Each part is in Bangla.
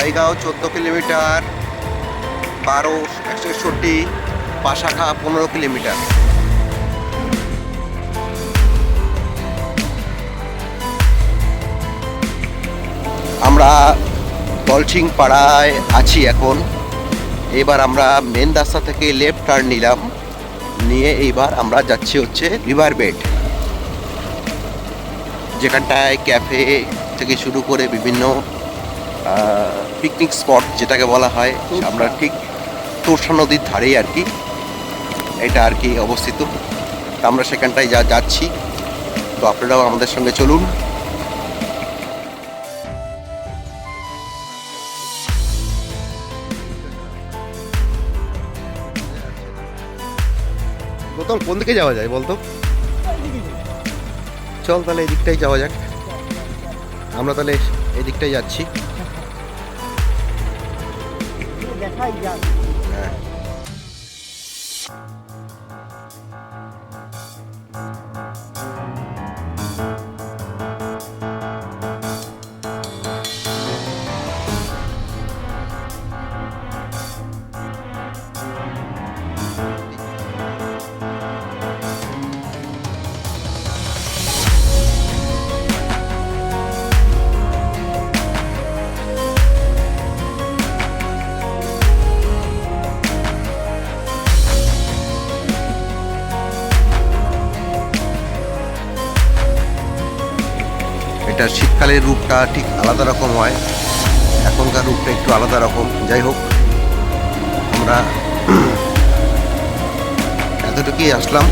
বড়াইগাঁও চোদ্দ কিলোমিটার, বারো একশো একষট্টি, পাশাখা পনেরো কিলোমিটার। আমরা দলছিং পাড়ায় আছি এখন। এবার আমরা মেন রাস্তা থেকে লেফট টার্ন নিলাম। নিয়ে এইবার আমরা যাচ্ছি হচ্ছে রিভার বেড যেখানটায় ক্যাফে থেকে শুরু করে বিভিন্ন পিকনিক স্পট যেটাকে বলা হয় আমরা ঠিক তোরসা নদীর ধারেই আর কি এটা আর কি অবস্থিত। আমরা সেখানটায় যা যাচ্ছি। তো আপনারাও আমাদের সঙ্গে চলুন। গৌতম কোন দিকে যাওয়া যায় বলতো? চল তাহলে এদিকটাই যাওয়া যাক। আমরা তাহলে এদিকটাই যাচ্ছি। দেখাই যাক হ্যাঁ এটা শীতকালের রূপটা ঠিক আলাদা রকম হয়। এখনকার রূপটা একটু আলাদা রকম। যাই হোক, আমরা এতটুকুই আসলাম।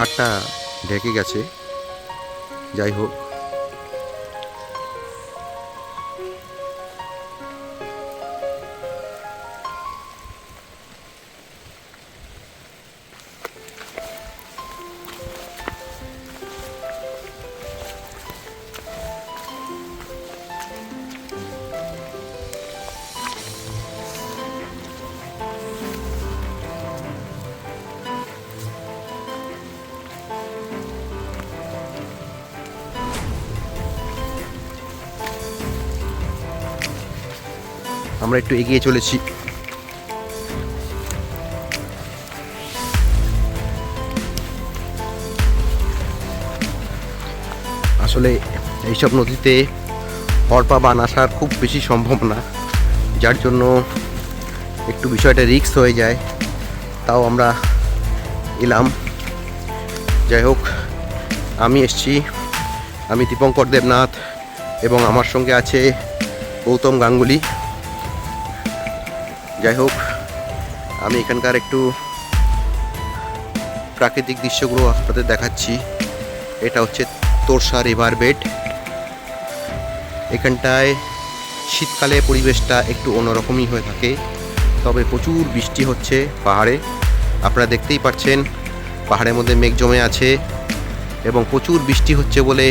পাহাড়টা ঢেকে গেছে। যাই হোক। আমরা একটু এগিয়ে চলেছি। আসলে এইসব নদীতে হরপা বান আসার খুব বেশি সম্ভাবনা, যার জন্য একটু বিষয়টা রিস্ক হয়ে যায়, তাও আমরা এলাম। যাই হোক, আমি এসছি, আমি দীপঙ্কর দেবনাথ এবং আমার সঙ্গে আছে গৌতম গাঙ্গুলি। যাই হোক, আমি এখানকার একটু প্রাকৃতিক দৃশ্যগুলো আপনাদের দেখাচ্ছি। এটা হচ্ছে তোরসা রিভার বেড এখানটায় শীতকালে পরিবেশটা একটু অন্যরকমই হয়ে থাকে, তবে প্রচুর বৃষ্টি হচ্ছে পাহাড়ে। আপনারা দেখতেই পাচ্ছেন, পাহাড়ের মধ্যে মেঘ জমে আছে এবং প্রচুর বৃষ্টি হচ্ছে বলে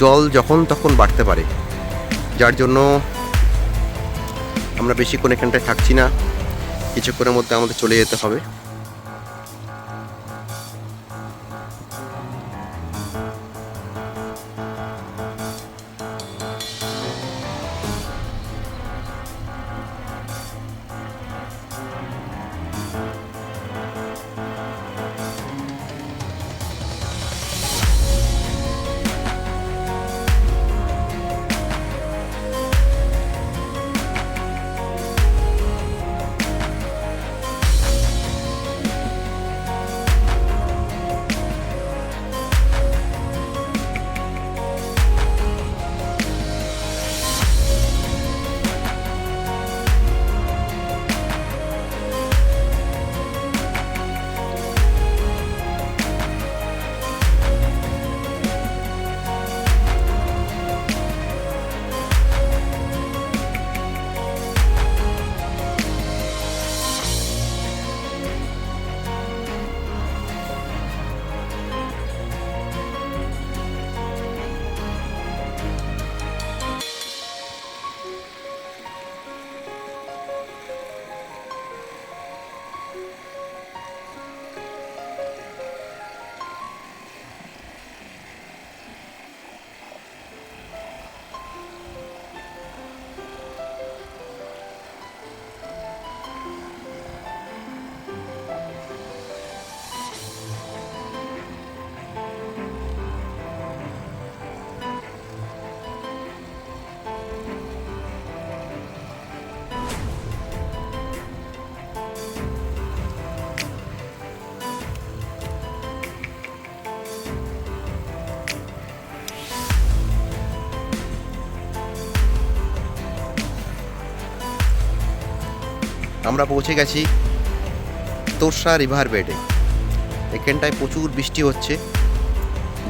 জল যখন তখন বাড়তে পারে। যার জন্য আমরা বেশিক্ষণ এখানটায় থাকছি না। কিছুক্ষণের মধ্যে আমাদের চলে যেতে হবে। আমরা পৌঁছে গেছি তোরসা রিভার বেডে। এখানটায় প্রচুর বৃষ্টি হচ্ছে,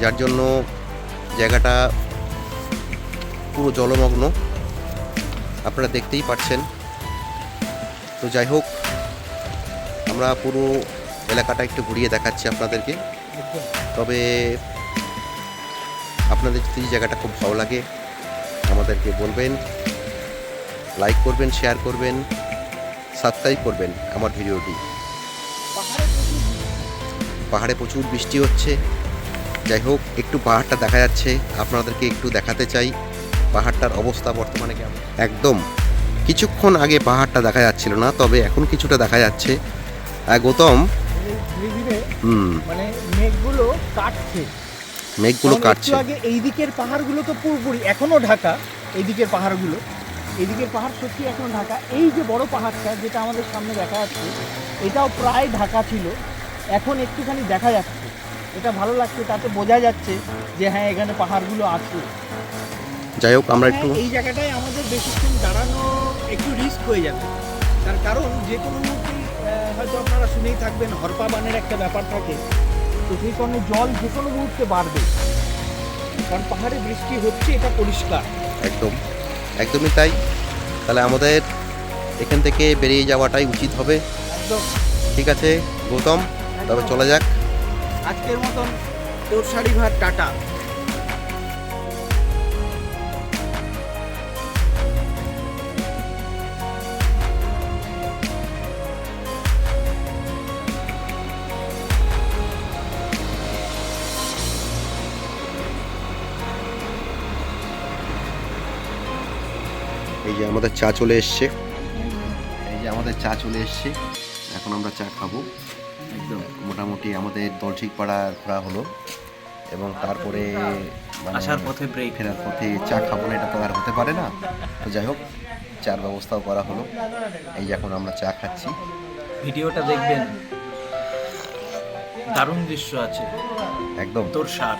যার জন্য জায়গাটা পুরো জলমগ্ন। আপনারা দেখতেই পাচ্ছেন। তো যাই হোক, আমরা পুরো এলাকাটা একটু ঘুরিয়ে দেখাচ্ছি আপনাদেরকে। তবে আপনাদের যদি জায়গাটা খুব ভালো লাগে, আমাদেরকে বলবেন লাইক করবেন শেয়ার করবেন। সাবস্ক্রাইব করবেন আমার ভিডিওটি। পাহাড়ে প্রচুর বৃষ্টি হচ্ছে। যাই হোক একটু পাহাড়টা দেখা যাচ্ছে। আপনাদেরকে একটু দেখাতে চাই পাহাড়টার অবস্থা বর্তমানে কেমন। একদম কিছুক্ষণ আগে পাহাড়টা দেখা যাচ্ছিল না তবে এখন কিছুটা দেখা যাচ্ছে। গৌতম? মানে মেঘগুলো কাটছে। মেঘগুলো কাটছে। আগে এই দিকের পাহাড়গুলো তো পুরোপুরি এখনও ঢাকা এই দিকের পাহাড়গুলো। এই দিকের পাহাড় সত্যি এখনও ঢাকা। এই যে বড় পাহাড়টা যেটা আমাদের সামনে দেখা যাচ্ছে এটাও প্রায় ঢাকা ছিল। এখন একটুখানি দেখা যাচ্ছে। এটা ভালো লাগছে তাতে বোঝা যাচ্ছে যে হ্যাঁ এখানে পাহাড়গুলো আছে। যাই হোক আমরা একটু হ্যাঁ, এই জায়গাটায় আমাদের বেশিক্ষণ দাঁড়ানো একটু রিস্ক হয়ে যাবে। তার কারণ যে কোনো মুহূর্তেই আহ, হয়তো আপনারা শুনেই থাকবেন হরপা বানের একটা ব্যাপার থাকে। তো সেই কারণে জল যে কোনো মুহূর্তে বাড়বে। কারণ পাহাড়ে বৃষ্টি হচ্ছে এটা পরিষ্কার। একদম। একদমই তাই। তাহলে আমাদের এখান থেকে বেরিয়ে যাওয়াটাই উচিত হবে। ঠিক আছে গৌতম তবে চলে যাক। আজকের মতন তোর শাড়ি ভাত টাটা। এই যে আমাদের চা চলে এসছে। এই যে আমাদের চা চলে এসছে। এখন আমরা চা খাব। একদম মোটামুটি আমাদের দলঠিক পাড়া ঘোরা হলো। এবং তারপরে মানে আসার পথে ব্রেক ফেরার পথে চা খাব না এটা তো আর হতে পারে না। তো যাই হোক চার ব্যবস্থাও করা হলো। এই যে এখন আমরা চা খাচ্ছি। ভিডিওটা দেখবেন। দারুণ দৃশ্য আছে। একদম। তোর সার।